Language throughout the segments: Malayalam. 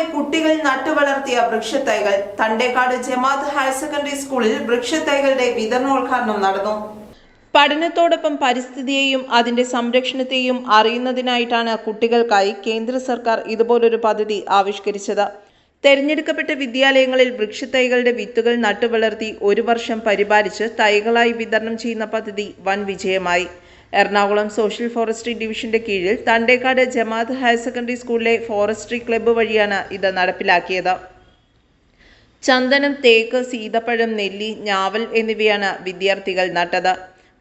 വർഷമായി കുട്ടികൾ നട്ടുവളർത്തിയ വൃക്ഷത്തൈകൾ. തണ്ടേക്കാട് ജമാഅത്ത് ഹയർ സെക്കൻഡറി സ്കൂളിൽ വൃക്ഷത്തൈകളുടെ വിതരണോദ്ഘാടനം നടന്നു. പഠനത്തോടൊപ്പം പരിസ്ഥിതിയെയും അതിന്റെ സംരക്ഷണത്തെയും അറിയുന്നതിനായിട്ടാണ് കുട്ടികൾക്കായി കേന്ദ്ര സർക്കാർ ഇതുപോലൊരു പദ്ധതി ആവിഷ്കരിച്ചത്. തെരഞ്ഞെടുക്കപ്പെട്ട വിദ്യാലയങ്ങളിൽ വൃക്ഷത്തൈകളുടെ വിത്തുകൾ നട്ടുവളർത്തി ഒരു വർഷം പരിപാലിച്ച് തൈകളായി വിതരണം ചെയ്യുന്ന പദ്ധതി വൻ വിജയമായി. എറണാകുളം സോഷ്യൽ ഫോറസ്ട്രി ഡിവിഷന്റെ കീഴിൽ തണ്ടേക്കാട് ജമാഅത്ത് ഹയർ സെക്കൻഡറി സ്കൂളിലെ ഫോറസ്ട്രി ക്ലബ്ബ് വഴിയാണ് ഇത് നടപ്പിലാക്കിയത്. ചന്ദനം തേക്ക് സീതപ്പഴം നെല്ലി ഞാവൽ എന്നിവയാണ് വിദ്യാർത്ഥികൾ നട്ടത്.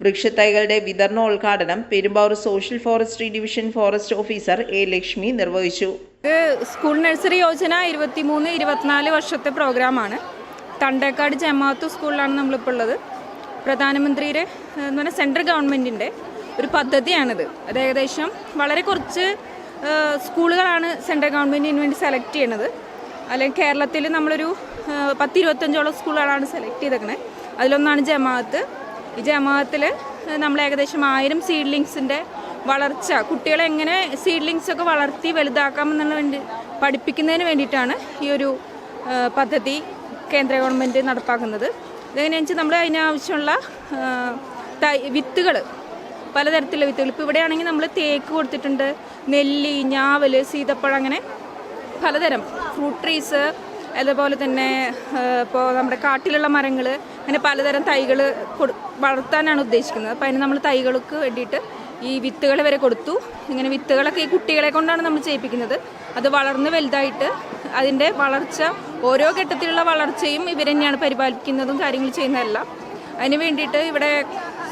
വൃക്ഷത്തൈകളുടെ വിതരണോദ്ഘാടനം Perumbavoor social forestry division forest officer A Lakshmi നിർവഹിച്ചു. സ്കൂൾ നഴ്സറി യോജന ഇരുപത്തിമൂന്ന് ഇരുപത്തിനാല് വർഷത്തെ പ്രോഗ്രാമാണ്. തണ്ടേക്കാട് ജമാഅത്ത് സ്കൂളിലാണ് നമ്മളിപ്പോൾ ഉള്ളത്. പ്രധാനമന്ത്രിയുടെ എന്ന് പറഞ്ഞാൽ സെൻട്രൽ ഗവൺമെന്റിന്റെ ഒരു പദ്ധതിയാണിത്. അത് ഏകദേശം വളരെ കുറച്ച് സ്കൂളുകളാണ് സെൻട്രൽ ഗവൺമെന്റിന് വേണ്ടി സെലക്ട് ചെയ്യണത്. അല്ലെങ്കിൽ കേരളത്തിൽ നമ്മളൊരു പത്ത് ഇരുപത്തഞ്ചോളം സ്കൂളുകളാണ് സെലക്ട് ചെയ്തേക്കണത് അതിലൊന്നാണ് ജമാഅത്ത്. ഈ ജമാഅത്തിൽ നമ്മൾ ഏകദേശം ആയിരം സീഡ്ലിങ്സിന്റെ വളർച്ച കുട്ടികളെ എങ്ങനെ സീഡ്ലിങ്സ് ഒക്കെ വളർത്തി വലുതാക്കാമെന്നുള്ള വേണ്ടി പഠിപ്പിക്കുന്നതിന് വേണ്ടിയിട്ടാണ് ഈ ഒരു പദ്ധതി കേന്ദ്ര ഗവൺമെന്റ് നടപ്പാക്കുന്നത്. ഇതെങ്ങനെയാണെന്ന് വെച്ചാൽ നമ്മൾ അതിനാവശ്യമുള്ള വിത്തുകൾ പലതരത്തിലുള്ള വിത്തുകൾ. ഇപ്പോൾ ഇവിടെയാണെങ്കിൽ നമ്മൾ തേക്ക് കൊടുത്തിട്ടുണ്ട്. നെല്ലി ഞാവൽ സീതപ്പഴം അങ്ങനെ പലതരം. ഫ്രൂട്ട് ട്രീസ് അതുപോലെ തന്നെ ഇപ്പോൾ നമ്മുടെ കാട്ടിലുള്ള മരങ്ങൾ അങ്ങനെ പലതരം തൈകൾ കൊടു വളർത്താനാണ് ഉദ്ദേശിക്കുന്നത്. അപ്പോൾ അതിന് നമ്മൾ തൈകൾക്ക് വേണ്ടിയിട്ട് ഈ വിത്തുകൾ വരെ കൊടുത്തു. ഇങ്ങനെ വിത്തുകളൊക്കെ ഈ കുട്ടികളെ കൊണ്ടാണ് നമ്മൾ ചെയ്യിപ്പിക്കുന്നത്. അത് വളർന്ന് വലുതായിട്ട് അതിന്റെ വളർച്ച ഓരോ ഘട്ടത്തിലുള്ള വളർച്ചയും ഇവർ തന്നെയാണ് പരിപാലിക്കുന്നതും കാര്യങ്ങൾ ചെയ്യുന്നതെല്ലാം. അതിന് വേണ്ടിയിട്ട് ഇവിടെ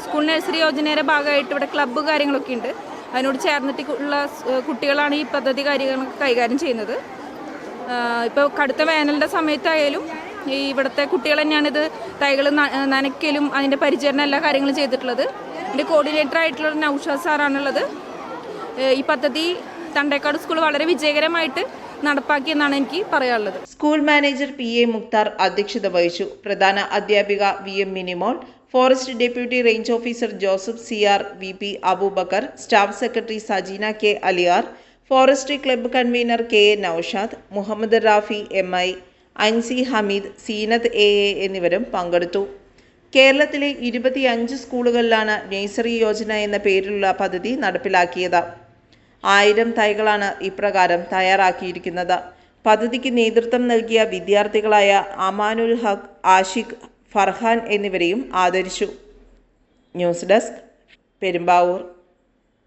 സ്കൂൾ നഴ്സറി യോജനയുടെ ഭാഗമായിട്ട് ഇവിടെ ക്ലബ്ബ് കാര്യങ്ങളൊക്കെ ഉണ്ട്. അതിനോട് ചേർന്നിട്ട് ഉള്ള കുട്ടികളാണ് ഈ പദ്ധതി കാര്യങ്ങളൊക്കെ കൈകാര്യം ചെയ്യുന്നത്. ഇപ്പോൾ കടുത്ത വേനലിന്റെ സമയത്തായാലും ഈ ഇവിടുത്തെ കുട്ടികൾ തന്നെയാണ് ഇത് തൈകൾ നനയ്ക്കലും അതിന്റെ പരിചരണം എല്ലാ കാര്യങ്ങളും ചെയ്തിട്ടുള്ളത്. എന്റെ കോർഡിനേറ്റർ ആയിട്ടുള്ള നൗഷാദ് സാറാണുള്ളത്. ഈ പദ്ധതി തണ്ടേക്കാട് സ്കൂൾ വളരെ വിജയകരമായിട്ട് നടപ്പാക്കിയെന്നാണ് എനിക്ക് പറയാനുള്ളത്. School manager P A Mukthar അധ്യക്ഷത വഹിച്ചു. പ്രധാന അധ്യാപിക V M Minimol forest deputy range officer Joseph C R V P Aboobacker staff secretary Sajeena K Aliyar forest club convener K A Noushad Muhammad Rafi M I Ansi Hameed Seenath A A എന്നിവരും പങ്കെടുത്തു. കേരളത്തിലെ ഇരുപത്തിയഞ്ച് സ്കൂളുകളിലാണ് നേഴ്സറി യോജന എന്ന പേരിലുള്ള പദ്ധതി നടപ്പിലാക്കിയത്. ആയിരം തൈകളാണ് ഇപ്രകാരം തയ്യാറാക്കിയിരിക്കുന്നത്. പദ്ധതിക്ക് നേതൃത്വം നൽകിയ വിദ്യാർത്ഥികളായ അമാനുൽ ഹഖ് ആഷിഖ് ഫർഹാൻ എന്നിവരെയും ആദരിച്ചു. News desk Perumbavoor.